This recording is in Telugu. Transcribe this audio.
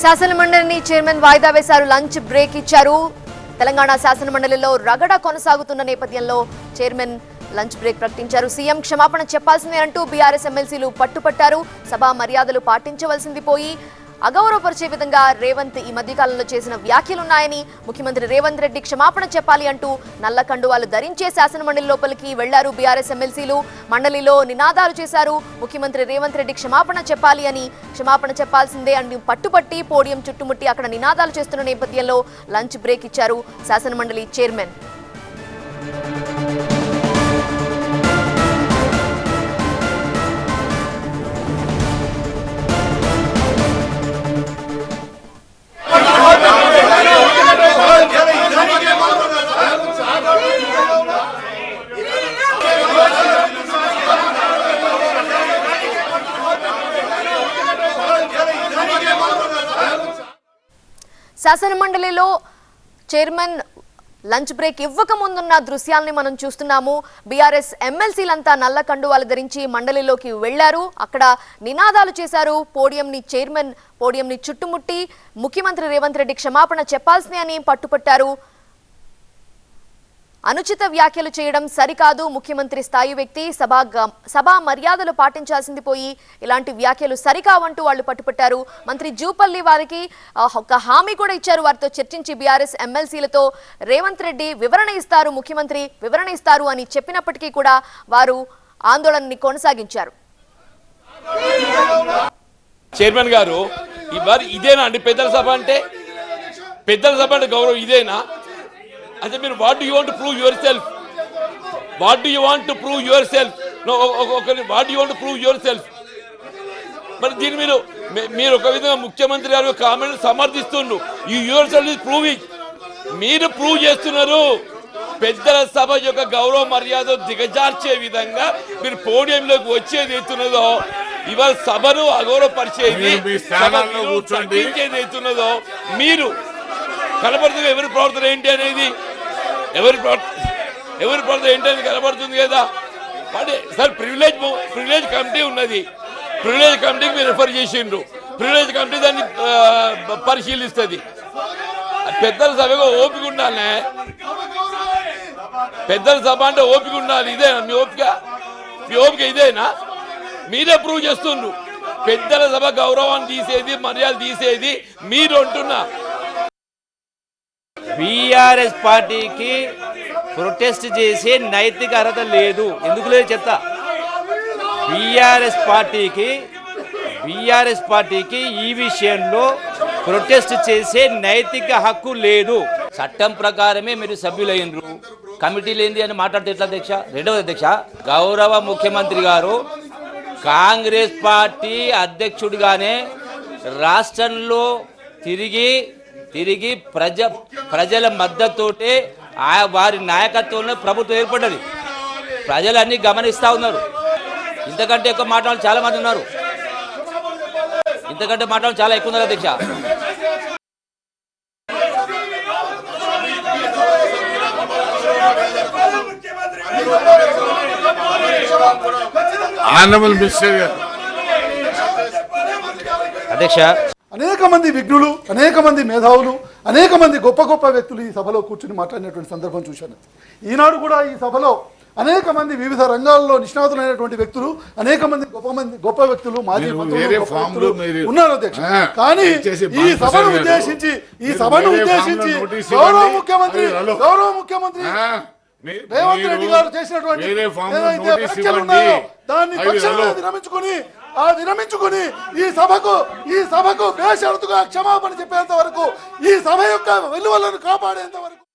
శాసనమండలిని చైర్మన్ వాయిదా వేశారు లంచ్ బ్రేక్ ఇచ్చారు. తెలంగాణ శాసనమండలిలో రగడ కొనసాగుతున్న నేపథ్యంలో చైర్మన్ లంచ్ బ్రేక్ ప్రకటించారు. సీఎం క్షమాపణ చెప్పాల్సిందే అంటూ బీఆర్ఎస్ ఎమ్మెల్సీలు పట్టుపట్టారు. సభా మర్యాదలు పాటించవలసింది పోయి అగౌరవపరిచే విధంగా రేవంత్ ఈ మధ్యకాలంలో చేసిన వ్యాఖ్యలున్నాయని ముఖ్యమంత్రి రేవంత్ రెడ్డి క్షమాపణ చెప్పాలి అంటూ నల్ల కండువాలు ధరించే శాసనమండలి లోపలికి వెళ్ళారు బీఆర్ఎస్ ఎమ్మెల్సీలు. మండలిలో నినాదాలు చేశారు. ముఖ్యమంత్రి రేవంత్ రెడ్డి క్షమాపణ చెప్పాలి అని క్షమాపణ చెప్పాల్సిందే అని పట్టుపట్టి పోడియం చుట్టుముట్టి అక్కడ నినాదాలు చేస్తున్న నేపథ్యంలో లంచ్ బ్రేక్ ఇచ్చారు శాసనమండలి చైర్మన్. శాసనమండలిలో చైర్మన్ లంచ్ బ్రేక్ ఇవ్వక ముందున్న దృశ్యాల్ని మనం చూస్తున్నాము. బీఆర్ఎస్ ఎమ్మెల్సీలంతా నల్ల కండువాలు ధరించి మండలిలోకి వెళ్ళారు అక్కడ నినాదాలు చేశారు. పోడియంని చైర్మన్ పోడియంని చుట్టుముట్టి ముఖ్యమంత్రి రేవంత్ రెడ్డి క్షమాపణ చెప్పాల్సిందే అని పట్టుపట్టారు. అనుచిత వ్యాఖ్యలు చేయడం సరికాదు. ముఖ్యమంత్రి స్థాయి వ్యక్తి సభా సభా మర్యాదలు పాటించాల్సింది పోయి ఇలాంటి వ్యాఖ్యలు సరికావంటూ వాళ్ళు పట్టుపట్టారు. మంత్రి జూపల్లి వారికి ఒక హామీ కూడా ఇచ్చారు. వారితో చర్చించి బీఆర్ఎస్ ఎమ్మెల్సీలతో రేవంత్ రెడ్డి వివరణ ఇస్తారు ముఖ్యమంత్రి వివరణ ఇస్తారు అని చెప్పినప్పటికీ కూడా వారు ఆందోళనని కొనసాగించారు. చైర్మన్ గారు ఇదేనా అండి? పెద్దల సభ అంటే? పెద్దల సభ అంటే గౌరవం ఇదేనా? అంటే మీరు what you want prove yourself what you want prove yourself what you want prove yourself మరి దీన్ని మీరు మీరు ఒక విధంగా ముఖ్యమంత్రి గారు కామెంట్ సమర్థిస్తుండ్రు. ఈ యువర్ సెల్ఫ్ ఇస్ ప్రూవింగ్ మీరు ప్రూవ్ చేస్తున్నారు. పెద్దల సభ యొక్క గౌరవ మర్యాద దిగజార్చే విధంగా మీరు పోడియంలోకి వచ్చేది ఎత్తున్నదో ఇవాళ సభను అగౌరవపరిచేది. తగ్గించేది ఎత్తున్నదో మీరు కనబడుతుంది ఎవరి ప్రవర్తన ఏంటి అనేది ఎవరి ఎవరి పడితే ఏంటని కనబడుతుంది కదా? అంటే సార్ ప్రివిలేజ్ ప్రివిలేజ్ కమిటీ ఉన్నది. ప్రివిలేజ్ కమిటీకి మీరు రిఫర్ చేసిండ్రు. ప్రివిలేజ్ కమిటీ దాన్ని పరిశీలిస్తుంది. పెద్దల సభగా ఓపిక ఉండాలి పెద్దల సభ అంటే ఓపిక ఉండాలి. ఇదేనా మీ ఓపిక? మీ ఓపిక ఇదేనా? మీరే ప్రూవ్ చేస్తుండ్రు. పెద్దల సభ గౌరవాన్ని తీసేది మర్యాద తీసేది మీరు అంటున్నా. బీఆర్ఎస్ పార్టీకి ప్రొటెస్ట్ చేసే నైతిక అర్హత లేదు. ఎందుకు లేదు చెప్తా? బీఆర్ఎస్ పార్టీకి బీఆర్ఎస్ పార్టీకి ఈ విషయంలో ప్రొటెస్ట్ చేసే నైతిక హక్కు లేదు. చట్టం ప్రకారమే మీరు సభ్యులైనరు కమిటీలు ఏంది అని మాట్లాడితే ఎట్లా అధ్యక్ష? రెండవ అధ్యక్ష గౌరవ ముఖ్యమంత్రి గారు కాంగ్రెస్ పార్టీ అధ్యక్షుడిగానే రాష్ట్రంలో తిరిగి తిరిగి ప్రజ ప్రజల మద్దతుతోటే ఆ వారి నాయకత్వంలో ప్రభుత్వం ఏర్పడ్డది. ప్రజలు అన్ని గమనిస్తూ ఉన్నారు. ఇంతకంటే ఎక్కువ మాట్లాడాలి చాలా మంది ఉన్నారు. ఇంతకంటే మాట్లాడాలి చాలా ఎక్కువ ఉన్నారు అధ్యక్ష. ఆనరబుల్ మినిస్టర్ గారు. అధ్యక్ష అనేక మంది విఘ్నులు అనేక మంది మేధావులు అనేక మంది గొప్ప గొప్ప వ్యక్తులు ఈ సభలో కూర్చుని మాట్లాడినటువంటి సందర్భం చూశాను ఈనాడు కూడా ఈ సభలో అనేక మంది వివిధ రంగాల్లో నిష్ణాతులైనటువంటి వ్యక్తులు అనేక మంది గొప్ప మంది గొప్ప వ్యక్తులు మాజీ ఉన్నారు అధ్యక్ష కానీ ఈ సభను ఉద్దేశించి ఈ సభను ఉద్దేశించి గౌరవ. ముఖ్యమంత్రి. గౌరవ ముఖ్యమంత్రి రేవంత్ రెడ్డి గారు చేసినటువంటి ఏదైతే వ్యాఖ్యలు ఉన్నాయో దాన్ని తక్షణమే. విరమించుకుని ఆ విరమించుకుని ఈ సభకు ఈ సభకు బేషరతుగా క్షమాపణ చెప్పేంత వరకు ఈ సభ యొక్క విలువలను కాపాడేంత వరకు